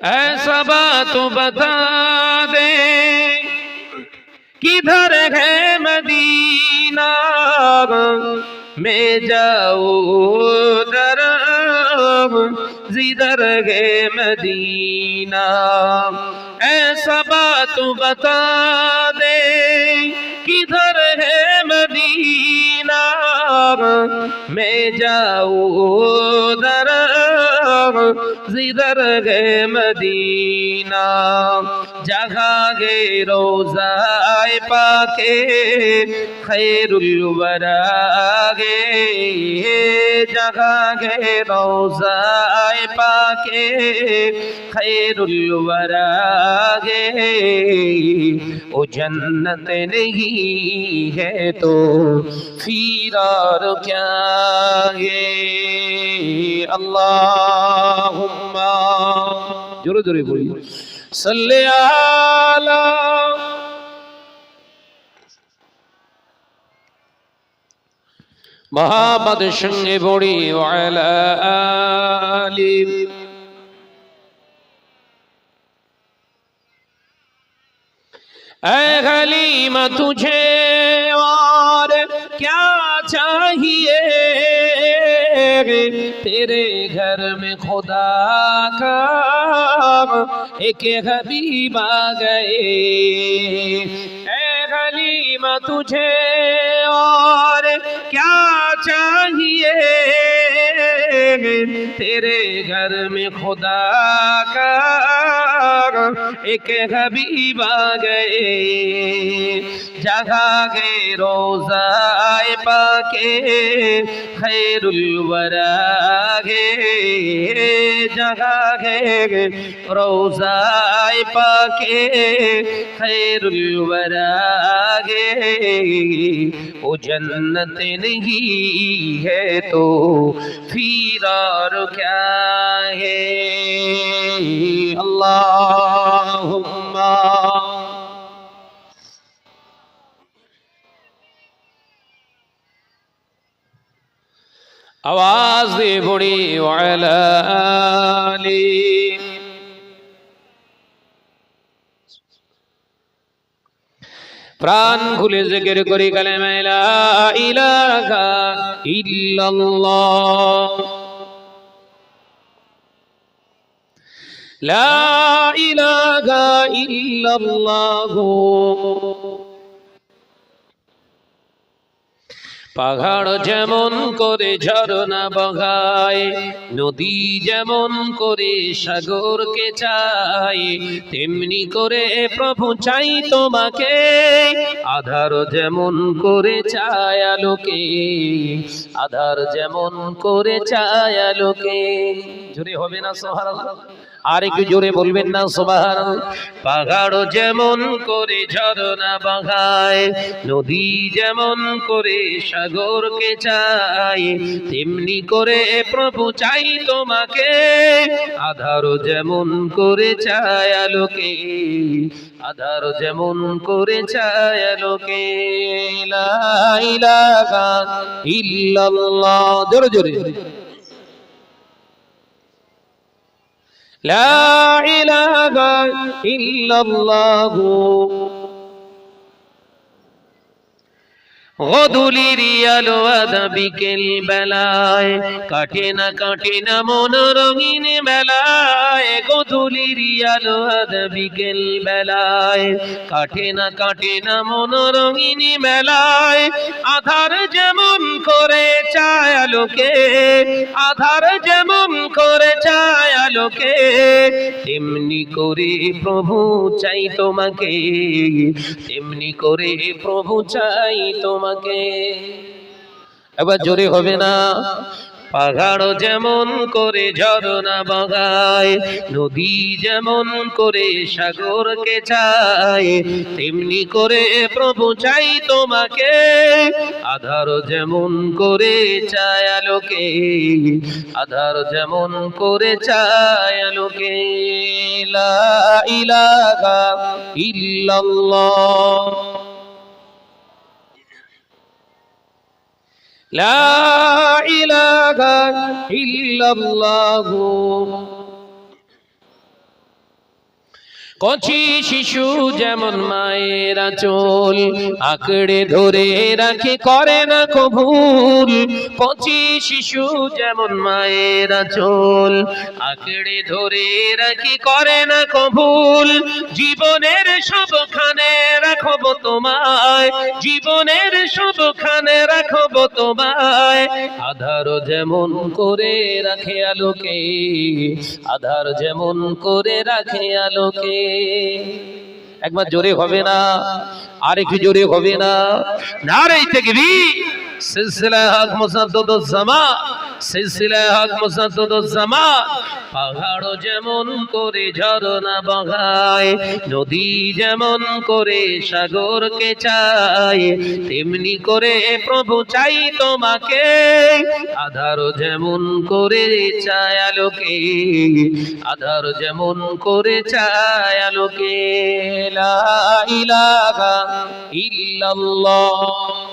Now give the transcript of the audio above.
ऐसा बात बता दे, किधर है मदीना मैं जाऊँ दर जिधर है मदीना ऐसा बात बता दे, किधर है मदीना मैं जाऊँ दर जिधर गए मदीना जहाँ गे रोजाए पाके खैरुल वरा गे जहाँ गे रोजाए पाके खैरुल वरा गे ओ जन्नत नहीं है तो फिर और क्या है अल्लाहुम्मा জোরে জোরে বলি। সাল্লে আলা মহাবাদের সঙ্গে বড়ি ওয়ালা আলিম اے غلیمہ तेरे घर में खुदा का एक हबीब आ गए ऐ गलीमा तुझे और क्या चाहिए तेरे घर में खुदा का एक हबीब आ गए। जगा गए रोजाए पाके, खैरुल वरा गे जगा गए रोजाए पाके, खैरुल वरा गे वो जन्नत नहीं है तो फिर और क्या है? اللهم آواز دے بڑی وعلا آلی প্রাণ খুলে জিকির করি কালেমা ইলাহা ইল্লাল্লাহ লা ইলাহা ইল্লাল্লাহ। পাহাড় যেমন করে ঝরনা বগায়, নদী যেমন করে সাগরকে চায়, তেমনি করে প্রভু চাই তোমাকে। আধার যেমন করে চায় আলোকে আধার যেমন করে চায় আলোকে জোরে হবে না সোহার আর একটু জোরে বলবেন না সোবাহার পাহাড় যেমন করে ঝরনা বাঘায় নদী যেমন করে সাগরকে চাই তেমনি করে প্রভু চাই তোমাকে। আধারও যেমন করে চায় আধার যেমন করে চায় জোরে জোরে। লা ইলাহা ইল্লাল্লাহু। অধুলির আলো আদা বিকেল বেলায়। না, কাটে না মনোরঙিন বেলায়। গধুলির আলো আদা বিকেল বেলায়। না, কাটে না মনোরঙিন আধার যেমন করে চায় আলোকে, আধার যেমন করে চায় আলোকে, তেমনি করে প্রভু চাই তোমাকে, তেমনি করে প্রভু চাই তোমাকে। এবার জোরে হবে না। পাহাড় যেমন করে ঝরনা বগায় নদী যেমন করে সাগরকে চায় তেমনি করে প্রভু চাই তোমাকে। আধার যেমন করে চায় আলোকে আধার যেমন করে চায় আলোকে। লা ইলাহা ইল্লাল্লাহ। لا إله إلا الله. কচি শিশু যেমন মায়ের চোল, আঁকড়ে ধরে রাখে করে না কবুল। কচি শিশু যেমন মায়ের চোল, আঁকড়ে ধরে রাখি করে না কভুল জীবনের সবখানে রাখব তোমায়, জীবনের সবখানে রাখব তোমায়। আধার যেমন করে রাখে আলোকে, আধার যেমন করে রাখে আলোকে একবার জোরে হবে না আর একটু জোরে হবে না। নারাই দেখবি সিলসিলা হক মুসাদ্দুদ জামা। সিলসিলা হক পাহাড় যেমন করে ঝরনা বগায়, নদী যেমন করে সাগরকে চায়, তেমনি করে প্রভু চাই তোমাকে, আধার যেমন করে চায় আলোকে, আধার যেমন করে চায় আলোকে, লা ইলাহা ইল্লাল্লাহ।